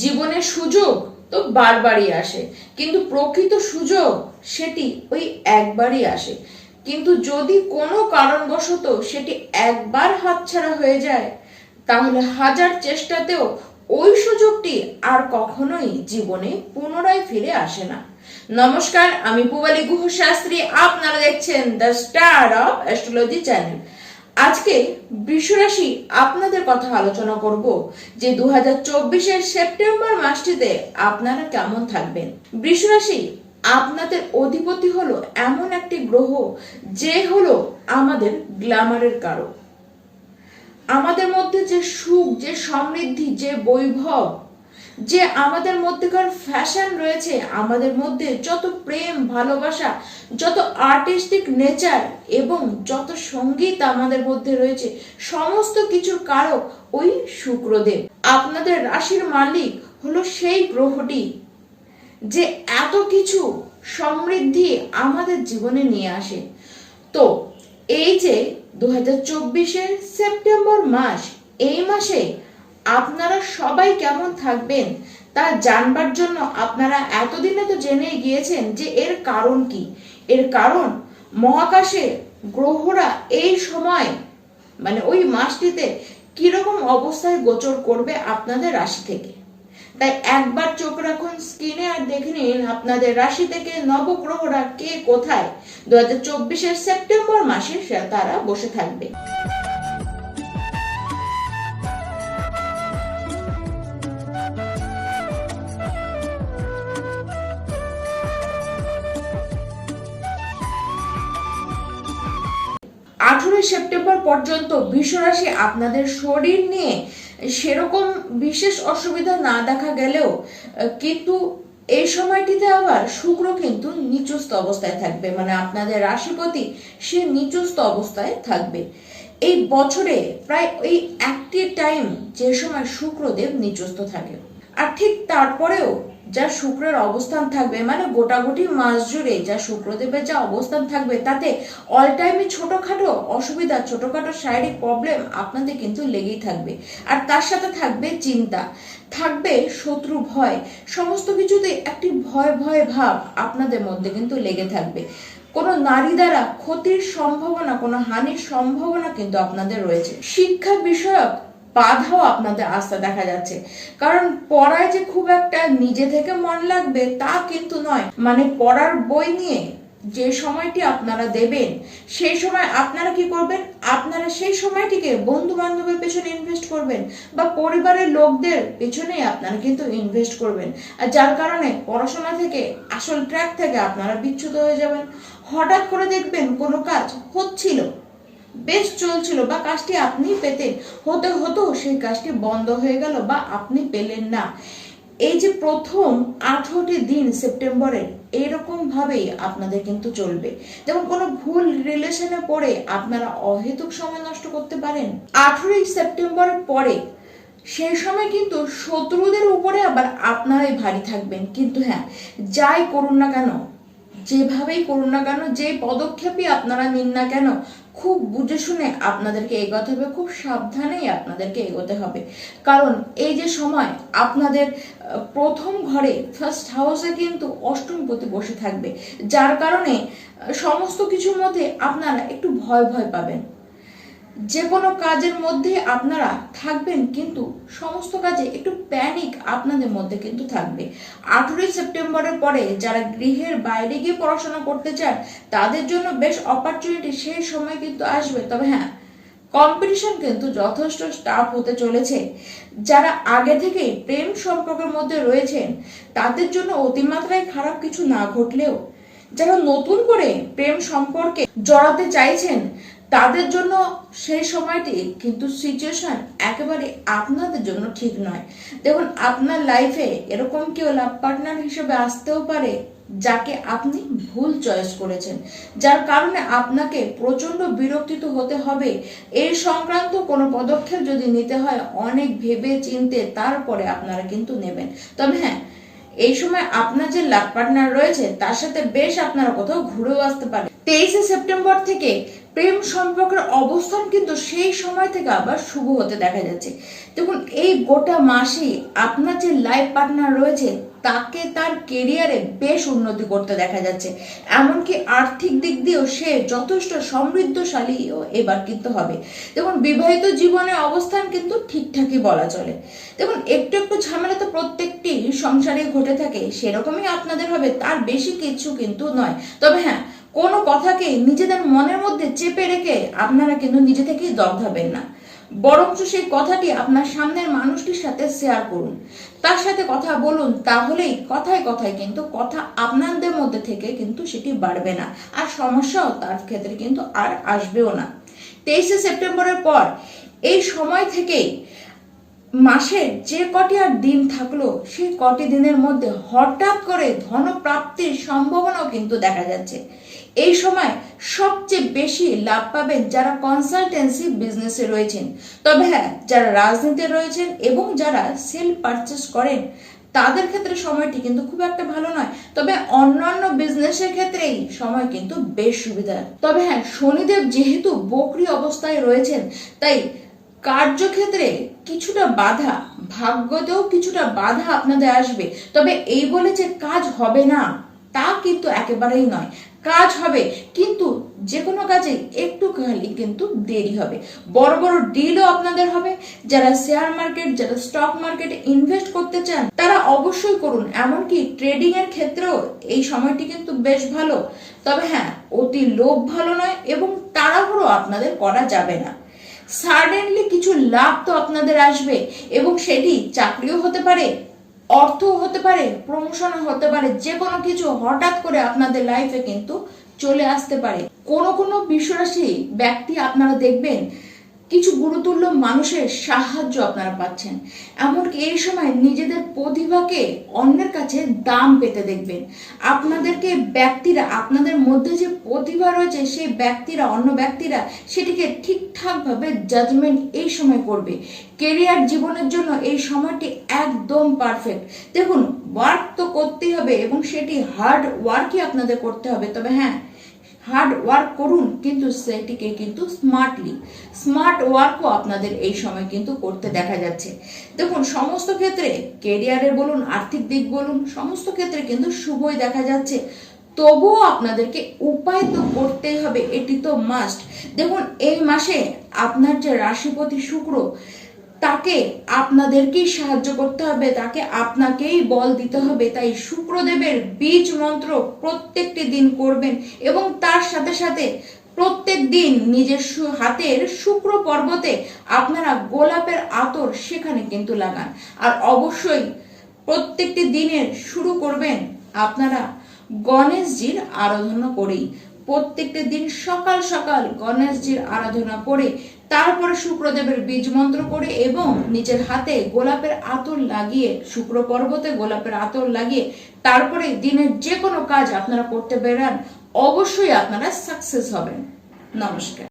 জীবনে সুযোগ তো বারবারই আসে। কিন্তু প্রকৃত সুযোগ সেটি ওই একবারই আসে। কিন্তু যদি কোনো কারণবশত সেটি একবার হাতছাড়া হয়ে যায়, তাহলে হাজার চেষ্টাতেও ওই সুযোগটি আর কখনোই জীবনে পুনরায় ফিরে আসে না। নমস্কার, আমি পুবালি গুহ শাস্ত্রী আপনারা দেখছেন the star of astrology channel. আজকে বৃষরাশি আপনাদের কথা আলোচনা করব যে দু হাজার সেপ্টেম্বর মাসটিতে আপনারা কেমন থাকবেন? বৃষরাশি, আপনাদের অধিপতি হলো এমন একটি গ্রহ যে হলো আমাদের গ্ল্যামারের কারক। আমাদের মধ্যে যে সুখ, যে সমৃদ্ধি, যে বৈভব যে আমাদের মধ্যেকার ফ্যাশন রয়েছে, আমাদের মধ্যে যত প্রেম, ভালোবাসা, যত আর্টিস্টিক নেচার এবং যত সংগীত আমাদের মধ্যে রয়েছে, সমস্ত কিছুর কারক ওই শুক্রদেব। আপনাদের রাশির মালিক হলো সেই গ্রহটি, যে এত কিছু সমৃদ্ধি আমাদের জীবনে নিয়ে আসে। তো এই যে দু হাজার সেপ্টেম্বর মাস, এই মাসে আপনারা সবাই কেমন থাকবেন তা জানবার জন্য আপনারা এতদিনে তো জেনে গিয়েছেন যে এর কারণ কি। এর কারণ মহাকাশে গ্রহরা এই সময় মানে ওই মাসটিতে কীরকম অবস্থায় গোচর করবে আপনাদের রাশি থেকে। তাই একবার চোখ রাখুন, স্ক্রিনে আর দেখে নিন আপনাদের রাশি থেকে নবগ্রহরা কে কোথায়। দু হাজার সেপ্টেম্বর মাসে তারা বসে থাকবে। আঠেরোই সেপ্টেম্বর পর্যন্ত বিশ্বরাশি আপনাদের শরীর নিয়ে সেরকম বিশেষ অসুবিধা না দেখা গেলেও কিন্তু এই সময়টিতে আবার শুক্র কিন্তু নিচস্থ অবস্থায় থাকবে। মানে আপনাদের রাশিপতি সে নিচস্থ অবস্থায় থাকবে। এই বছরে প্রায় ওই একটি টাইম যে সময় শুক্রদেব নিচস্থ থাকে। আর ঠিক তারপরেও যা শুক্রের অবস্থান থাকবে মানে গোটাগুটি মাস জুড়ে যা শুক্রদেবের যা অবস্থান থাকবে, তাতে অল টাইমে ছোটোখাটো অসুবিধা, ছোটোখাটো শারীরিক প্রবলেম আপনাদের কিন্তু লেগেই থাকবে। আর তার সাথে থাকবে চিন্তা, থাকবে শত্রু ভয়, সমস্ত কিছুতে একটি ভয় ভয় ভাব আপনাদের মধ্যে কিন্তু লেগে থাকবে। কোনো নারী দ্বারা ক্ষতির সম্ভাবনা, কোনো হানির সম্ভাবনা কিন্তু আপনাদের রয়েছে। শিক্ষা বিষয়ক বাধাও আপনাদের আসতে দেখা যাচ্ছে। কারণ পড়ায় যে খুব একটা নিজে থেকে মন লাগবে তা কিন্তু নয়। মানে পড়ার বই নিয়ে যে সময়টি আপনারা দেবেন, সেই সময় আপনারা কি করবেন? আপনারা সেই সময়টিকে বন্ধু বান্ধবের পেছনে ইনভেস্ট করবেন বা পরিবারের লোকদের পেছনেই আপনারা কিন্তু ইনভেস্ট করবেন। আর যার কারণে পড়াশোনা থেকে, আসল ট্র্যাক থেকে আপনারা বিচ্যুত হয়ে যাবেন। হঠাৎ করে দেখবেন কোনো কাজ হচ্ছিল বেশ চলছিল, বা কাজটি আপনি পেতেন। হতে হতো সেই কাজটি বন্ধ হয়ে গেল, বা আপনি পেলেন না। এই যে প্রথম আঠারোটি দিন সেপ্টেম্বরের এরকম ভাবেই আপনাদের কিন্তু চলবে। যেমন কোনো ভুল রিলেশনে পড়ে আপনারা অহেতুক সময় নষ্ট করতে পারেন। আঠারোই সেপ্টেম্বরের পরে, সেই সময় কিন্তু শত্রুদের উপরে আবার আপনারাই ভারী থাকবেন। কিন্তু হ্যাঁ যাই করুন না কেন, যেভাবেই করুন না কেন যে পদক্ষেপই আপনারা নিন না কেন খুব বুঝে শুনে আপনাদেরকে এগোতে হবে, খুব সাবধানেই আপনাদেরকে এগোতে হবে। কারণ এই যে সময়, আপনাদের প্রথম ঘরে ফার্স্ট হাউসে কিন্তু অষ্টম অষ্টমপতি বসে থাকবে। যার কারণে সমস্ত কিছুর মধ্যে আপনারা একটু ভয় ভয় পাবেন। যে কোনো কাজের মধ্যে আপনারা থাকবেন কিন্তু সমস্ত কাজে একটু প্যানিক আপনাদের মধ্যে কিন্তু থাকবে। আঠেরোই সেপ্টেম্বরের পরে যারা গৃহের বাইরে গিয়ে পড়াশোনা করতে চান, তাদের জন্য বেশ অপরচুনিটি সেই সময় কিন্তু আসবে। তবে হ্যাঁ কম্পিটিশন কিন্তু যথেষ্ট স্টাফ হতে চলেছে। যারা আগে থেকেই প্রেম সম্পর্কের মধ্যে রয়েছেন, তাদের জন্য অতিমাত্রায় খারাপ কিছু না ঘটলেও, যারা নতুন করে প্রেম সম্পর্কে জড়াতে চাইছেন তাদের জন্য সেই সময়টি কিন্তু সিচুয়েশন একেবারে আপনাদের জন্য ঠিক নয়। দেখুন, আপনার লাইফে এরকম কেউ লাভ পার্টনার হিসেবে আসতেও পারে যাকে আপনি ভুল চয়েস করেছেন। যার কারণে আপনাকে প্রচণ্ড বিরক্তিত হতে হবে। এই সংক্রান্ত কোনো পদক্ষেপ যদি নিতে হয়, অনেক ভেবে চিনতে তারপরে আপনারা কিন্তু নেবেন। তবে হ্যাঁ এই সময় আপনার যে লাভ পার্টনার রয়েছে, তার সাথে বেশ আপনারা কোথাও ঘুরেও আসতে পারেন। তেইশে সেপ্টেম্বর থেকে প্রেম সম্পর্কের অবস্থান কিন্তু সেই সময় থেকে আবার শুভ হতে দেখা যাচ্ছে। দেখুন, এই গোটা মাসেই আপনার যে লাইফ পার্টনার রয়েছে, তাকে তার কেরিয়ারে বেশ উন্নতি করতে দেখা যাচ্ছে। এমনকি আর্থিক দিক দিয়েও সে যথেষ্ট সমৃদ্ধশালীও এবার কিন্তু হবে। দেখুন, বিবাহিত জীবনের অবস্থান কিন্তু ঠিকঠাকই বলা চলে। দেখুন, একটু একটু ঝামেলা তো প্রত্যেকটি সংসারে ঘটে থাকে, সেরকমই আপনাদের হবে, তার বেশি কিছু কিন্তু নয়। তবে হ্যাঁ কোনো কথাকে নিজেদের মনের মধ্যে চেপে রেখে আপনারা কিন্তু নিজে থেকেই দগ্ধাবেন না। বরঞ্চ সেই কথাটি আপনার সামনের মানুষটির সাথে শেয়ার করুন। তার সাথে কথা বলুন, তাহলেই কথায় কথায় কিন্তু কথা আপনাদের মধ্যে থেকে কিন্তু সেটি বাড়বে না। আর সমস্যাও তার ক্ষেত্রে কিন্তু আর আসবেও না। তেইশে সেপ্টেম্বরের পর এই সময় থেকেই মাসের যে কটি আর দিন থাকল, সেই কটি দিনের মধ্যে হঠাৎ করে ধনপ্রাপ্তির সম্ভাবনাও কিন্তু দেখা যাচ্ছে। এই সময় সবচেয়ে বেশি লাভ পাবেন যারা কনসালটেন্সি বিজনেসে রয়েছেন। তবে হ্যাঁ যারা রাজনীতিতে রয়েছেন এবং যারা সেল পারচেস করেন, তাদের ক্ষেত্রে সময়টি কিন্তু খুব একটা ভালো নয়। তবে অন্যান্য বিজনেসের ক্ষেত্রেই সময় কিন্তু বেশ সুবিধা তবে হ্যাঁ শনিদেব যেহেতু বকরি অবস্থায় রয়েছেন, তাই কার্যক্ষেত্রে কিছুটা বাধা, ভাগ্যতেও কিছুটা বাধা আপনাদের আসবে। তবে এই বলে যে কাজ হবে না, তা কিন্তু একেবারেই নয়। কাজ হবে, কিন্তু যে কোনো কাজে একটু খালি কিন্তু দেরি হবে। বড় বড় ডিলও আপনাদের হবে। যারা শেয়ার মার্কেট যারা স্টক মার্কেটে ইনভেস্ট করতে চান, তারা অবশ্যই করুন। এমনকি ট্রেডিং এর ক্ষেত্রেও এই সময়টি কিন্তু বেশ ভালো। তবে হ্যাঁ অতি লোভ ভালো নয় এবং তাড়াহুড়ো আপনাদের করা যাবে না। সাডেনলি কিছু লাভ তো আপনাদের আসবে এবং সেটি চাকরিও হতে পারে অর্থ হতে পারে প্রমোশনও হতে পারে, যে কোনো কিছু হঠাৎ করে আপনাদের লাইফে কিন্তু চলে আসতে পারে। কোনো কোনো বিশ্বরাশি ব্যক্তি আপনারা দেখবেন কিছু গুরুতুল্য মানুষের সাহায্য আপনারা পাচ্ছেন। এমনকি এই সময় নিজেদের প্রতিভাকে অন্যের কাছে দাম পেতে দেখবেন। আপনাদেরকে ব্যক্তিরা, আপনাদের মধ্যে যে প্রতিভা রয়েছে, সেই ব্যক্তিরা, অন্য ব্যক্তিরা সেটিকে ঠিকঠাকভাবে জাজমেন্ট এই সময় করবে। কেরিয়ার জীবনের জন্য এই সময়টি একদম পারফেক্ট দেখুন ওয়ার্ক তো করতেই হবে এবং সেটি হার্ড ওয়ার্কই আপনাদের করতে হবে। তবে হ্যাঁ হার্ড ওয়ার্ক করুন, কিন্তু সেটিকে কিন্তু স্মার্টলি। স্মার্ট ওয়ার্কও আপনাদের এই সময় কিন্তু করতে দেখা যাচ্ছে। দেখুন, সমস্ত ক্ষেত্রে কেরিয়ারের বলুন, আর্থিক দিক বলুন, সমস্ত ক্ষেত্রে কিন্তু শুভই দেখা যাচ্ছে। তবুও আপনাদেরকে উপায় তো করতেই হবে, এটি তো মাস্ট দেখুন, এই মাসে আপনার যে রাশিপতি শুক্র তাকে আপনাদেরকেই সাহায্য করতে হবে, তাকে আপনাকেই বল দিতে হবে, তাই শুক্রদেবের বীজ মন্ত্র প্রত্যেকটি দিন করবেন এবং তার সাথে সাথে প্রত্যেক দিন নিজের হাতের শুক্র পর্বতে আপনারা গোলাপের আতর সেখানে কিন্তু লাগান। আর অবশ্যই প্রত্যেকটি দিনের শুরু করবেন আপনারা গণেশজির আরাধনা করেই। প্রত্যেকটি দিন সকাল সকাল গণেশজির আরাধনা করে, তারপরে শুক্রদেবের বীজ মন্ত্র করে এবং নিজের হাতে গোলাপের আতর লাগিয়ে, শুক্র পর্বতে গোলাপের আতর লাগিয়ে, তারপরে দিনের যে কোনো কাজ আপনারা করতে বেরান, অবশ্যই আপনারা সাকসেস হবেন। নমস্কার।